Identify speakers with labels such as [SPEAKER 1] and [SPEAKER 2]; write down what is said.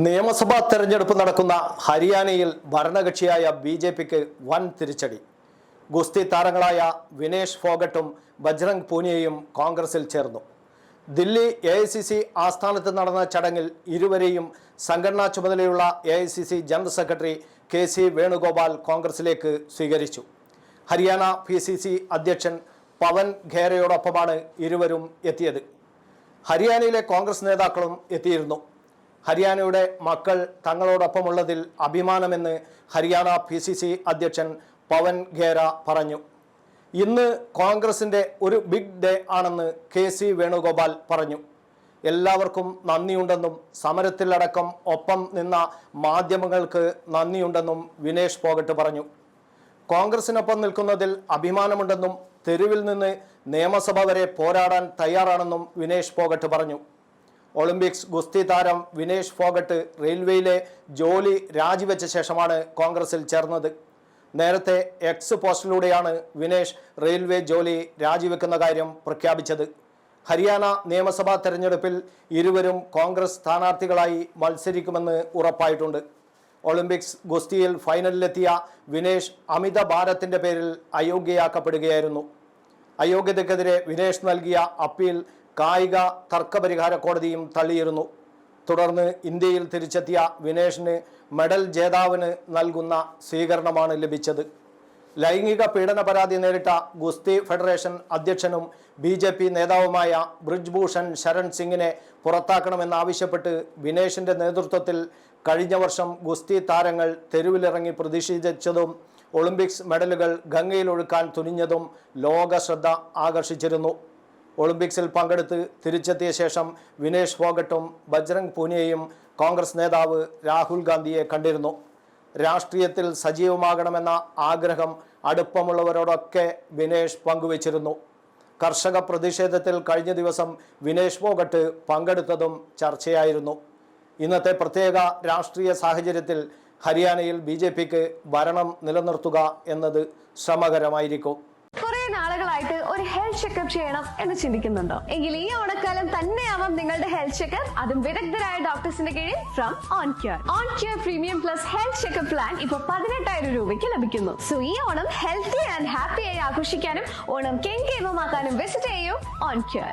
[SPEAKER 1] നിയമസഭാ തെരഞ്ഞെടുപ്പ് നടക്കുന്ന ഹരിയാനയിൽ ഭരണകക്ഷിയായ ബി ജെ പിക്ക് വൻ തിരിച്ചടി. ഗുസ്തി താരങ്ങളായ വിനേഷ് ഫോഗട്ടും ബജ്രംഗ് പൂനിയയും കോൺഗ്രസിൽ ചേർന്നു. Delhi A I C C ആസ്ഥാനത്ത് നടന്ന ചടങ്ങിൽ ഇരുവരെയും സംഘടനാ ചുമതലയുള്ള A I C C general secretary K C Venugopal കോൺഗ്രസിലേക്ക് സ്വീകരിച്ചു. ഹരിയാന പി സി സി അധ്യക്ഷൻ പവൻ ഖേരയോടൊപ്പമാണ് ഇരുവരും എത്തിയത്. ഹരിയാനയിലെ കോൺഗ്രസ് നേതാക്കളും എത്തിയിരുന്നു. ഹരിയാനയുടെ മക്കൾ തങ്ങളോടൊപ്പമുള്ളതിൽ അഭിമാനമെന്ന് ഹരിയാന പി സി സി അധ്യക്ഷൻ പവൻ ഖേര പറഞ്ഞു. ഇന്ന് കോൺഗ്രസിന്റെ ഒരു ബിഗ് ഡേ ആണെന്ന് കെ സി വേണുഗോപാൽ പറഞ്ഞു. എല്ലാവർക്കും നന്ദിയുണ്ടെന്നും സമരത്തിലടക്കം ഒപ്പം നിന്ന മാധ്യമങ്ങൾക്ക് നന്ദിയുണ്ടെന്നും വിനേഷ് പോകട്ട് പറഞ്ഞു. കോൺഗ്രസിനൊപ്പം നിൽക്കുന്നതിൽ അഭിമാനമുണ്ടെന്നും തെരുവിൽ നിന്ന് നിയമസഭ വരെ പോരാടാൻ തയ്യാറാണെന്നും വിനേഷ് പോകട്ട് പറഞ്ഞു. ഒളിമ്പിക്സ് ഗുസ്തി താരം വിനേഷ് ഫോഗട്ട് റെയിൽവേയിലെ ജോലി രാജിവെച്ച ശേഷമാണ് കോൺഗ്രസിൽ ചേർന്നത്. നേരത്തെ എക്സ് പോസ്റ്റിലൂടെയാണ് വിനേഷ് റെയിൽവേ ജോലി രാജിവെക്കുന്ന കാര്യം പ്രഖ്യാപിച്ചത്. ഹരിയാന നിയമസഭാ തെരഞ്ഞെടുപ്പിൽ ഇരുവരും കോൺഗ്രസ് സ്ഥാനാർത്ഥികളായി മത്സരിക്കുമെന്ന് ഉറപ്പായിട്ടുണ്ട്. ഒളിമ്പിക്സ് ഗുസ്തിയിൽ ഫൈനലിലെത്തിയ വിനേഷ് അമിത ഭാരത്തിന്റെ പേരിൽ അയോഗ്യയാക്കപ്പെടുകയായിരുന്നു. അയോഗ്യതയ്ക്കെതിരെ വിനേഷ് നൽകിയ അപ്പീൽ കായിക തർക്കപരിഹാര കോടതിയും തള്ളിയിരുന്നു. തുടർന്ന് ഇന്ത്യയിൽ തിരിച്ചെത്തിയ വിനേഷിന് മെഡൽ ജേതാവിന് നൽകുന്ന സ്വീകരണമാണ് ലഭിച്ചത്. ലൈംഗിക പീഡന പരാതി നേരിട്ട ഗുസ്തി ഫെഡറേഷൻ അധ്യക്ഷനും ബി ജെ പി നേതാവുമായ ബ്രിജ്ഭൂഷൺ ശരൺ സിംഗിനെ പുറത്താക്കണമെന്നാവശ്യപ്പെട്ട് വിനേഷിന്റെ നേതൃത്വത്തിൽ കഴിഞ്ഞ വർഷം ഗുസ്തി താരങ്ങൾ തെരുവിലിറങ്ങി പ്രതിഷേധിച്ചതും ഒളിമ്പിക്സ് മെഡലുകൾ ഗംഗയിൽ ഒഴുക്കാൻ തുനിഞ്ഞതും ലോക ശ്രദ്ധ ആകർഷിച്ചിരുന്നു. ഒളിമ്പിക്സിൽ പങ്കെടുത്ത് തിരിച്ചെത്തിയ ശേഷം വിനേഷ് ഫോഗട്ടും ബജ്രംഗ് പൂനിയയും കോൺഗ്രസ് നേതാവ് രാഹുൽ ഗാന്ധിയെ കണ്ടിരുന്നു. രാഷ്ട്രീയത്തിൽ സജീവമാകണമെന്ന ആഗ്രഹം അടുപ്പമുള്ളവരോടൊക്കെ വിനേഷ് പങ്കുവച്ചിരുന്നു. കർഷക പ്രതിഷേധത്തിൽ കഴിഞ്ഞ ദിവസം വിനേഷ് ഫോഗട്ട് പങ്കെടുത്തതും ചർച്ചയായിരുന്നു. ഇന്നത്തെ പ്രത്യേക രാഷ്ട്രീയ സാഹചര്യത്തിൽ ഹരിയാനയിൽ ബി ഭരണം നിലനിർത്തുക എന്നത് ശ്രമകരമായിരിക്കും.
[SPEAKER 2] കുറെ നാളുകളായിട്ട് ഒരു ഹെൽത്ത് ചെക്കപ്പ് ചെയ്യണം എന്ന് ചിന്തിക്കുന്നുണ്ടോ? എങ്കിൽ ഈ ഓണക്കാലം തന്നെയാവാം നിങ്ങളുടെ ഹെൽത്ത് ചെക്കപ്പ് അതും വിദഗ്ധരായ ഡോക്ടേഴ്സിന്റെ കീഴിൽ from on cure on cure premium plus health checkup plan ഇപ്പൊ പതിനെട്ടായിരം രൂപയ്ക്ക് ലഭിക്കുന്നു. സോ ഈ ഓണം ഹെൽത്തി ആൻഡ് ഹാപ്പിയായി ആഘോഷിക്കാനും ഓണം കെങ്കേമമാക്കാനും വിസിറ്റ് ചെയ്യൂ ഓൺ ക്യൂർ